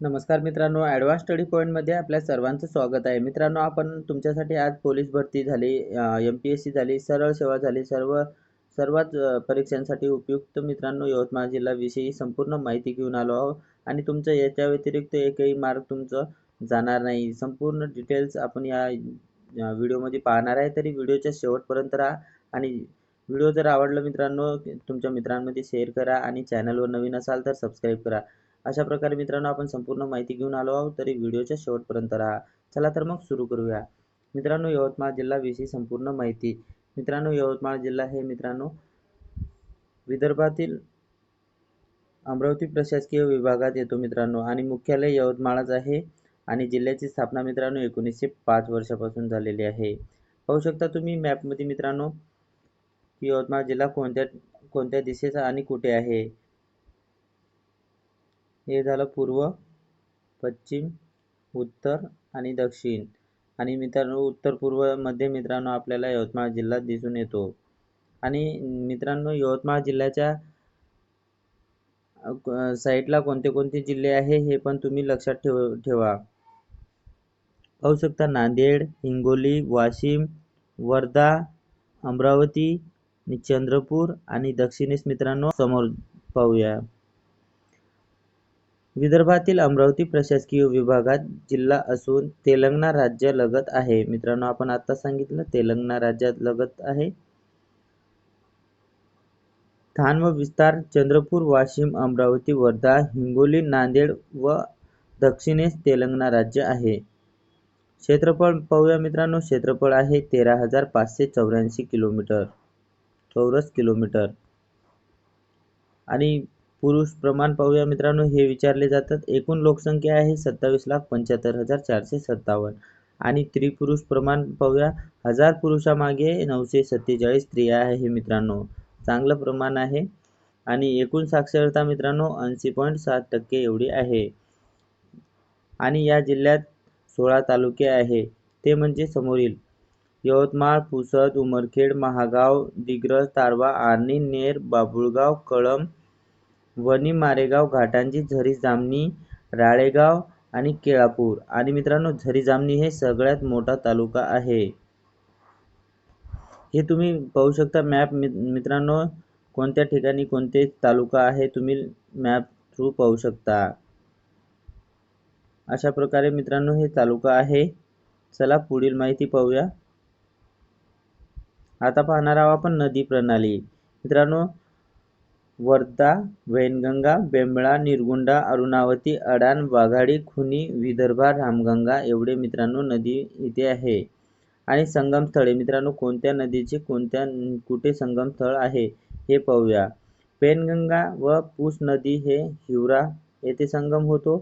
नमस्कार मित्रांनो advance study पॉईंटमध्ये आपल्या सर्वांचं स्वागत आहे. मित्रांनो आपण तुमच्यासाठी आज पोलीस भरती झाली एम पी एस सी झाली सरळ सेवा झाली सर्व सर्वच परीक्षांसाठी उपयुक्त मित्रांनो यवतमाळ जिल्ह्याविषयी संपूर्ण माहिती घेऊन आलो आहोत. आणि तुमचं याच्या व्यतिरिक्त एकही मार्क तुमचं जाणार नाही. संपूर्ण डिटेल्स आपण या या व्हिडिओमध्ये पाहणार आहे. तरी व्हिडिओच्या शेवटपर्यंत राहा. आणि व्हिडिओ जर आवडला मित्रांनो तुमच्या मित्रांमध्ये शेअर करा. आणि चॅनलवर नवीन असाल तर सबस्क्राईब करा. अशा प्रकारे मित्रांनो आपण संपूर्ण माहिती घेऊन आलो आहोत. तरी व्हिडिओच्या शेवटपर्यंत राहा. चला तर मग सुरू करूया. मित्रांनो यवतमाळ जिल्ह्याविषयी संपूर्ण माहिती. मित्रांनो यवतमाळ जिल्हा हे मित्रांनो विदर्भातील अमरावती प्रशासकीय विभागात येतो मित्रांनो. आणि मुख्यालय यवतमाळच आहे. आणि जिल्ह्याची स्थापना मित्रांनो एकोणीसशे पाच वर्षापासून झालेली आहे. पाहू शकता तुम्ही मॅपमध्ये मित्रांनो यवतमाळ जिल्हा कोणत्या कोणत्या दिशेचा आणि कुठे आहे? हे झालं पूर्व पश्चिम उत्तर आणि दक्षिण. आणि मित्रांनो उत्तर पूर्वमध्ये मित्रांनो आपल्याला यवतमाळ जिल्हा दिसून येतो. आणि मित्रांनो यवतमाळ जिल्ह्याच्या साईडला कोणते कोणते जिल्हे आहे हे पण तुम्ही लक्षात ठेव ठेवा. पाहू शकता नांदेड हिंगोली वाशिम वर्धा अमरावती चंद्रपूर आणि दक्षिणेस मित्रांनो समोर पाहूया. विदर्भातील अमरावती प्रशासकीय विभागात जिल्हा असून तेलंगणा राज्य लगत आहे. मित्रांनो आपण आता सांगितलं तेलंगणा राज्यात लगत आहे. स्थान व विस्तार चंद्रपूर वाशिम अमरावती वर्धा हिंगोली नांदेड व दक्षिणेस तेलंगणा राज्य आहे. क्षेत्रफळ पाहूया मित्रांनो. क्षेत्रफळ आहे तेरा हजार पाचशे चौऱ्याऐंशी किलोमीटर. चौरस किलोमीटर. आणि पुरुष प्रमाण पाहूया मित्रांनो हे विचारले जातात एकूण लोकसंख्या आहे सत्तावीस लाख पंच्याहत्तर हजार चारशे सत्तावन्न. आणि त्रिपुरुष प्रमाण पाहूया हजार पुरुषामागे नऊशे सत्तेचाळीस स्त्रिया आहे मित्रांनो. चांगलं प्रमाण आहे. आणि एकूण साक्षरता मित्रांनो ऐंशी पॉईंट सात टक्के एवढी आहे. आणि या जिल्ह्यात सोळा तालुके आहे. ते म्हणजे समोरील यवतमाळ पुसद उमरखेड महागाव दिग्रस तारवा आर्णी नेर बाबुळगाव कळंब वणी मारेगाव घाटांची झरी जामणी राळेगाव आणि केळापूर. आणि मित्रांनो झरी जामणी हे सगळ्यात मोठा तालुका आहे. हे तुम्ही पाहू शकता मॅप मित्रांनो कोणत्या ठिकाणी कोणते तालुका आहे तुम्ही मॅप थ्रू पाहू शकता. अशा प्रकारे मित्रांनो हे तालुका आहे. चला पुढील माहिती पाहूया. आता पाहणार आहोत आपण नदी प्रणाली. मित्रांनो वर्धा वैनगंगा बेंबळा निरगुंडा अरुणावती अडाण वाघाडी खुनी विदर्भा रामगंगा एवढे मित्रांनो नदी इथे आहे. आणि संगमस्थळे मित्रांनो कोणत्या नदीचे कोणत्या कुठे संगमस्थळ आहे हे पाहूया. पेनगंगा व पूस नदी हे हिवरा येथे संगम होतो.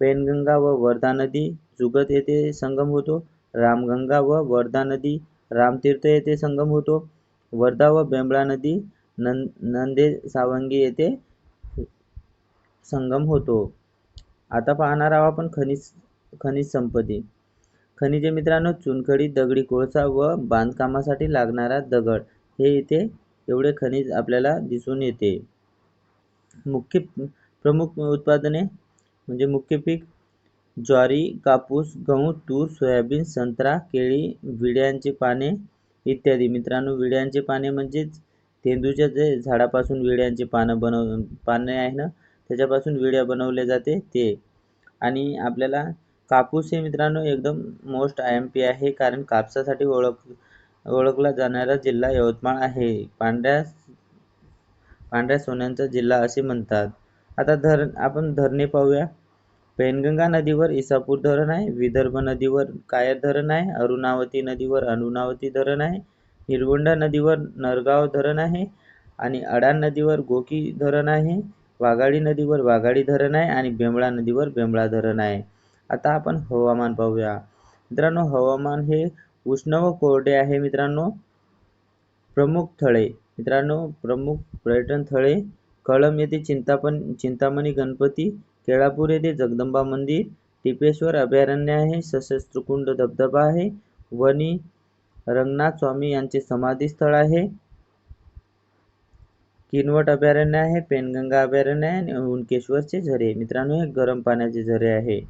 पेनगंगा व वर्धा नदी जुगत येथे संगम होतो. रामगंगा व वर्धा नदी रामतीर्थ येथे संगम होतो. वर्धा व बेंबळा नदी नंद नंदे सावंगी येथे संगम होतो. आता पाहणार आहोत आपण खनिज खनिज संपत्ती. खनिजे मित्रांनो चुनखडी दगडी कोळसा व बांधकामासाठी लागणारा दगड हे इथे एवढे खनिज आपल्याला दिसून येते. मुख्य प्रमुख उत्पादने म्हणजे मुख्य पीक ज्वारी कापूस गहू तूर सोयाबीन संत्रा केळी विड्यांची पाने इत्यादी. मित्रांनो विड्यांचे पाने म्हणजेच तेंदूच्या जे झाडापासून विड्यांचे पानं बनव पाने आहे ना त्याच्यापासून विड्या बनवल्या जाते ते. आणि आपल्याला कापूस हे मित्रांनो एकदम मोस्ट आय एम पी आहे कारण कापसासाठी ओळख ओळखला जाणारा जिल्हा यवतमाळ आहे. पांढऱ्या पांढऱ्या सोन्यांचा जिल्हा असे म्हणतात. आता धरण आपण धरणे पाहूया. पेनगंगा नदीवर इसापूर धरण आहे विदर्भ नदीवर कायर धरण आहे अरुणावती नदीवर अरुणावती धरण आहे निरगुंडा नदीवर नरगाव धरण आहे आणि अडाण नदीवर गोकी धरण आहे वाघाडी नदीवर वाघाडी धरण आहे आणि बेंबळा नदीवर बेंबळा धरण आहे. आता आपण हवामान पाहूया. मित्रांनो हवामान हे उष्ण व कोरडे आहे मित्रांनो. प्रमुख थळे मित्रांनो प्रमुख पर्यटन थळे कळंब येथे चिंतापण चिंतामणी गणपती केळापूर येथे जगदंबा मंदिर टिपेश्वर अभयारण्य आहे सशस्त्रकुंड धबधबा आहे वणी रंगनाथ स्वामी यांचे समाधी स्थळ आहे. किनवट अभयारण्य आहे पेनगंगा अभयारण्य आहे आणि उनकेश्वरचे झरे. मित्रांनो हे गरम पाण्याचे झरे आहे.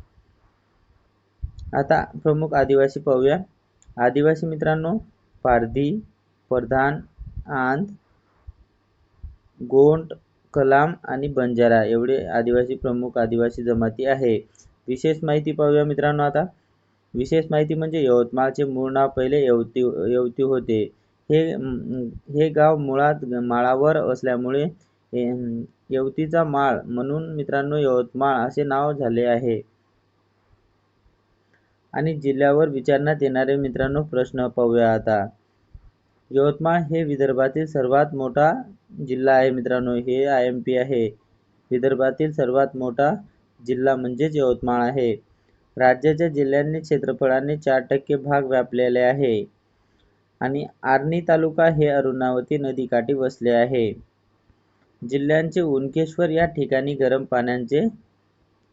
आता प्रमुख आदिवासी पाहूया. आदिवासी मित्रांनो पारधी प्रधान आंध गोंड कलाम आणि बंजारा एवढे आदिवासी प्रमुख आदिवासी जमाती आहे. विशेष माहिती पाहूया मित्रांनो आता. विशेष माहिती म्हणजे यवतमाळचे मूळ नाव पहिले यवती यवती होते. हे हे गाव मुळात माळावर असल्यामुळे यवतीचा माळ म्हणून मित्रांनो यवतमाळ असे नाव झाले आहे. आणि जिल्ह्यावर विचारण्यात येणारे मित्रांनो प्रश्न पाहूया आता. यवतमाळ हे विदर्भातील सर्वात मोठा जिल्हा आहे मित्रांनो. हे आय एम पी आहे. विदर्भातील सर्वात मोठा जिल्हा म्हणजेच यवतमाळ आहे. राज्याच्या जिल्ह्यांनी क्षेत्रफळाने चार टक्के भाग व्यापलेले आहे. आणि आर्णी तालुका हे अरुणावती नदीकाठी वसले आहे. जिल्ह्यांचे उनकेश्वर या ठिकाणी गरम पाण्याचे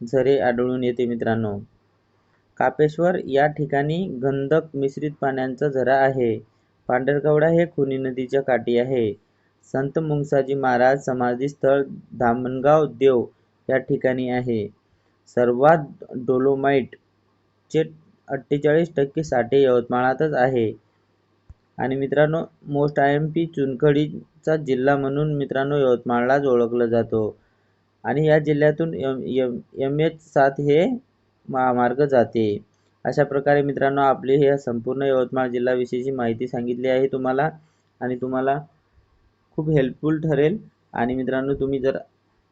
झरे आढळून येते मित्रांनो. कापेश्वर या ठिकाणी गंधक मिश्रित पाण्यांचा झरा आहे. पांढरकवडा हे खुनी नदीच्या काठी आहे. संत मुंगसाजी महाराज समाधी स्थळ धामणगाव देव या ठिकाणी आहे. सर्वात डोलोमाइट चे अठ्ठेचाळीस टक्के साठे यवतमाळातच आहे. आणि मित्रांनो मोस्ट आय एम पी चुनखडीचा जिल्हा म्हणून मित्रांनो यवतमाळलाच ओळखलं जातो. आणि या जिल्ह्यातून एम एम एम एच सात हे महामार्ग जाते. अशा प्रकारे मित्रांनो आपली हे संपूर्ण यवतमाळ जिल्हाविषयीची माहिती सांगितली आहे तुम्हाला. आणि तुम्हाला खूप हेल्पफुल ठरेल. आणि मित्रांनो तुम्ही जर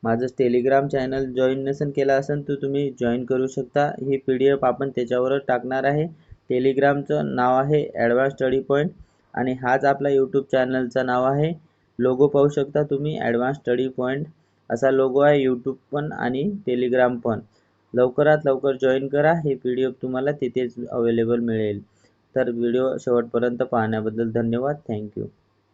माझं टेलिग्राम चॅनल जॉईन नसेल केला असेल तर तुम्ही जॉईन करू शकता. ही पी डी एफ आपण त्याच्यावरच टाकणार आहे. टेलिग्रामचं नाव आहे ॲडव्हान्स स्टडी पॉईंट आणि हाच आपला यूट्यूब चॅनलचं नाव आहे. लोगो पाहू शकता तुम्ही ॲडव्हान्स स्टडी पॉईंट असा लोगो आहे यूट्यूब पण आणि टेलिग्राम पण. लवकरात लवकर जॉईन करा. हे पी डी एफ तुम्हाला तिथेच अवेलेबल मिळेल. तर व्हिडिओ शेवटपर्यंत पाहण्याबद्दल धन्यवाद. थँक्यू